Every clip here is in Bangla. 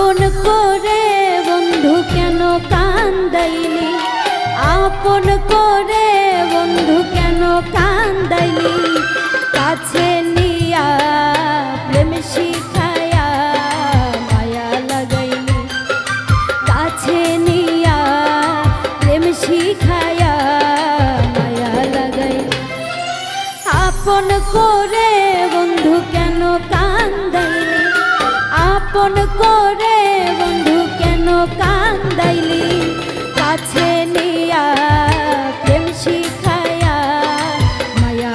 আপন করে বন্ধু কেন কান্দাইলি? আপন করে বন্ধু কেন কান্দাইলি? কাছে নিয়া, প্রেম শিখায়া মায়া লাগাইলি। কাছে নিয়া, প্রেম শিখায়া মায়া লাগাইলি। আপন করে বন্ধু কেন কান্দাইলি? আপন করে বন্ধু কেন কান্দাইলি? কাছে নিয়া প্রেম শিখায়া মায়া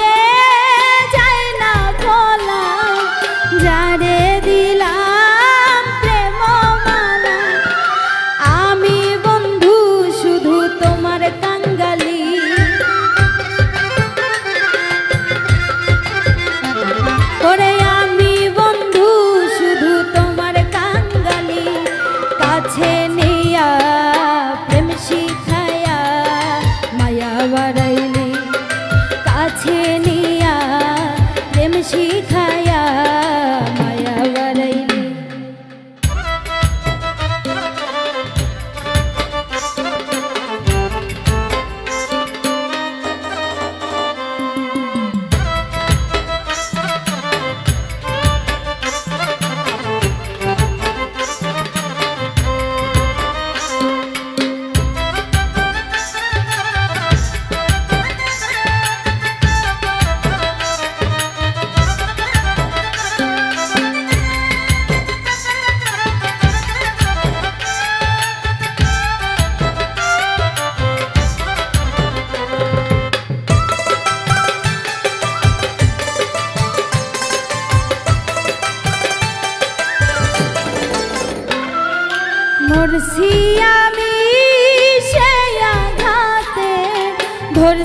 কাছে নিয়া প্রেম শিখায়া মায়া বাড়াইলি। কাছে নিয়া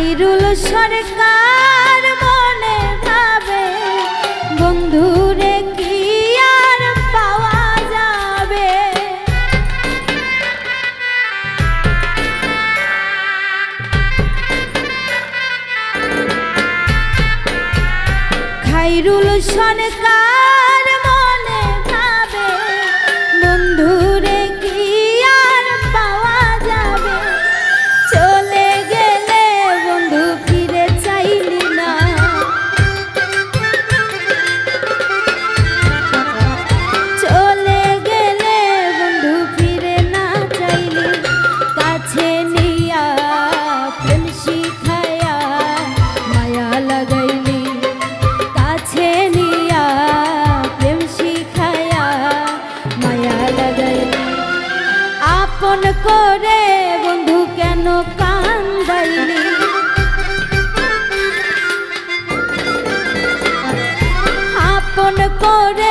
খাইরুল সরকার মনে ভাবে বন্ধুরে কি আর পাওয়া যাবে? খাইরুল সরকার করে বন্ধু কেন কান্দাইলি? আপন করে